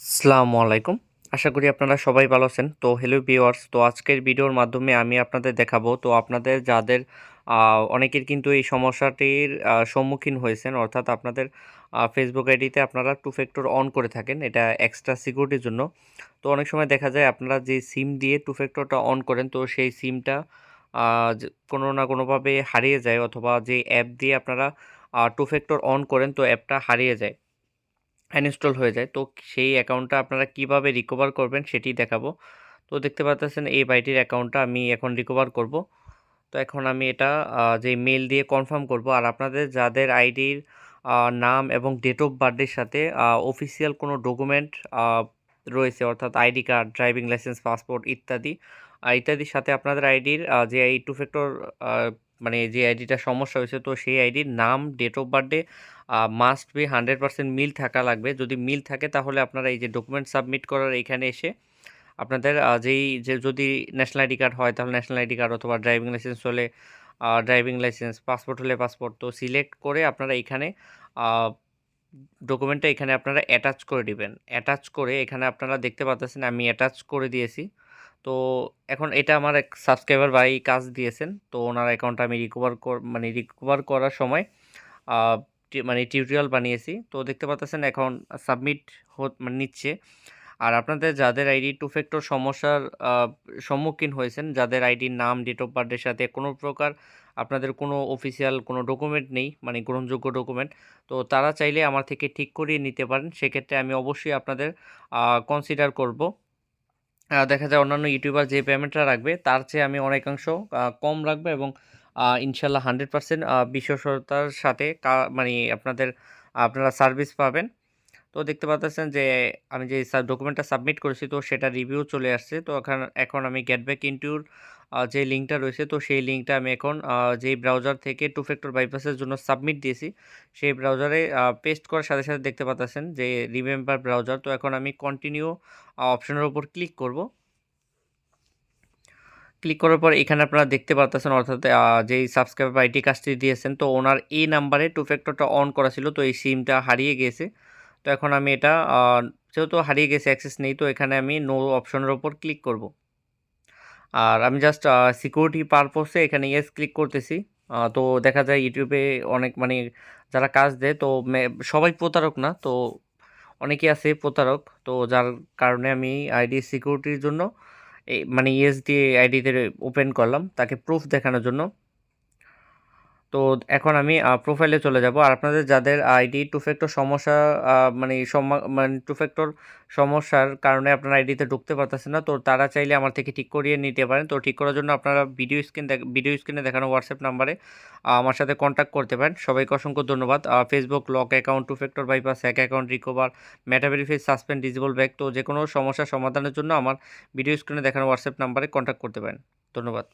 আসসালামু আলাইকুম। আশা করি আপনারা সবাই ভালো আছেন। তো হ্যালো ভিউয়ার্স তো আজকের ভিডিওর মাধ্যমে আমি আপনাদের দেখাবো। তো আপনাদের যাদের অনেকের কিন্তু এই সমস্যাটির সম্মুখীন হয়েছেন, অর্থাৎ আপনাদের ফেসবুক আইডিতে আপনারা টু ফ্যাক্টর অন করে থাকেন, এটা এক্সট্রা সিকিউরিটির জন্য। তো অনেক সময় দেখা যায় আপনারা যে সিম দিয়ে টু ফ্যাক্টরটা অন করেন, তো সেই সিমটা কোনো না কোনোভাবে হারিয়ে যায়, অথবা যে অ্যাপ দিয়ে আপনারা টু ফ্যাক্টর অন করেন, তো অ্যাপটা হারিয়ে যায়। আনইনস্টল হয়ে যায়। তো সেই অ্যাকাউন্টটা আপনারা কীভাবে রিকভার করবেন সেটি দেখাবো। তো দেখতে পাচ্ছেন এই বাইটির অ্যাকাউন্টটা আমি এখন রিকভার করব। তো এখন আমি এটা যে মেল দিয়ে কনফার্ম করব। আর আপনাদের যাদের আইডির নাম এবং ডেট অফ বার্থের সাথে অফিসিয়াল কোনো ডকুমেন্ট রয়েছে, অর্থাৎ ID card driving licence passport ইত্যাদি ইত্যাদির সাথে আপনাদের আইডির যে এই টু ফ্যাক্টর মানে যে আইডিটা সমস্যা হয়েছে, তো সেই আইডির নাম date of birthday must be hundred percent মিল থাকা লাগবে। যদি মিল থাকে তাহলে আপনারা এই যে ডকুমেন্ট সাবমিট করার এখানে এসে আপনাদের যেই, যে যদি ন্যাশনাল আইডি কার্ড হয় তাহলে ন্যাশনাল আইডি কার্ড অথবা ড্রাইভিং লাইসেন্স হলে ড্রাইভিং লাইসেন্স পাসপোর্ট হলে পাসপোর্ট তো সিলেক্ট করে আপনারা এখানে ডকুমেন্টটা এখানে আপনারা অ্যাটাচ করে দিবেন। অ্যাটাচ করে এখানে আপনারা দেখতে পাচ্ছেন আমি অ্যাটাচ করে দিয়েছি। তো এখন এটা আমার এক সাবস্ক্রাইবার ভাই কাজ দিয়েছেন। তো ওনার অ্যাকাউন্টটা আমি রিকভার মানে রিকভার করার সময় মানে টিউটোরিয়াল বানিয়েছি। তো দেখতে পাচ্ছেন এখন সাবমিট মানে নিচ্ছে। আর আপনাদের যাদের আইডি টু ফ্যাক্টর সমস্যার সম্মুখীন হয়েছেন, যাদের আইডির নাম ডেট অফ বার্থের সাথে কোনো প্রকার আপনাদের কোনো অফিসিয়াল কোনো ডকুমেন্ট নেই মানে গ্রহণযোগ্য ডকুমেন্ট তো তারা চাইলে আমার থেকে ঠিক করিয়ে নিতে পারেন। সেক্ষেত্রে আমি অবশ্যই আপনাদের কনসিডার করব। দেখা যায় অন্যান্য ইউটিউবার যে পেমেন্টটা রাখবে, তার চেয়ে আমি অনেকাংশ কম রাখব এবং ইনশাল্লাহ হান্ড্রেড পার্সেন্ট বিশ্বস্ততার সাথে মানে আপনাদের, আপনারা সার্ভিস পাবেন। তো দেখতে পাচ্ছেন যে, আমি যে ডকুমেন্টটা সাবমিট করেছি, তো সেটা রিভিউ চলে আসছে। তো এখন এখন আমি গেট ব্যাক ইনটুর যে লিঙ্কটা রয়েছে, তো সেই লিঙ্কটা আমি এখন যেই ব্রাউজার থেকে টু ফ্যাক্টর বাইপাসের জন্য সাবমিট দিয়েছি, সেই ব্রাউজারে পেস্ট করার সাথে সাথে দেখতে পাচ্ছেন যে রিমেম্বার ব্রাউজার। তো এখন আমি কন্টিনিউ অপশনের উপর ক্লিক করব। ক্লিক করার পর এখানে আপনারা দেখতে পাচ্ছেন অর্থাৎ যেই সাবস্ক্রাইবার আইডি কাজটি দিয়েছেন, তো ওনার এই নাম্বারে টু ফ্যাক্টরটা অন করা ছিল, তো এই সিমটা হারিয়ে গেছে। তো এখন আমি এটা যেহেতু হারিয়ে গেছে অ্যাক্সেস নেই, তো এখানে আমি নো অপশনের ওপর ক্লিক করব। আর আমি জাস্ট সিকিউরিটি পারপসে এখানে ইয়েস ক্লিক করতেছি। তো দেখা যায় ইউটিউবে অনেক মানে যারা কাজ দেয়, তো সবাই প্রতারক না, তো অনেকে আছে প্রতারক, তো যার কারণে আমি আইডি সিকিউরিটির জন্য মানে ইএসডি আইডিতে ওপেন করলাম তাকে প্রুফ দেখানোর জন্য। তো এখন আমি প্রোফাইলে চলে যাব। আর আপনাদের যাদের আইডি টু ফ্যাক্টর সমস্যা মানে মানে টু ফ্যাক্টর সমস্যার কারণে আপনার আইডিতে ঢুকতে পারতেছেন না, তো তারা চাইলে আমার থেকে ঠিক করিয়ে নিতে পারেন। তো ঠিক করার জন্য আপনারা ভিডিও স্ক্রিন ভিডিও স্ক্রিনে দেখানো হোয়াটসঅ্যাপ নাম্বারে আমার সাথে কন্ট্যাক্ট করতে পারেন। সবাইকে অসংখ্য ধন্যবাদ। Facebook lock account two factor bypass এক account recover Meta verify suspend disable back তো যে কোনো সমস্যার সমাধানের জন্য আমার ভিডিও স্ক্রিনে দেখানো হোয়াটসঅ্যাপ নাম্বারে কন্ট্যাক্ট করতে পারেন। ধন্যবাদ।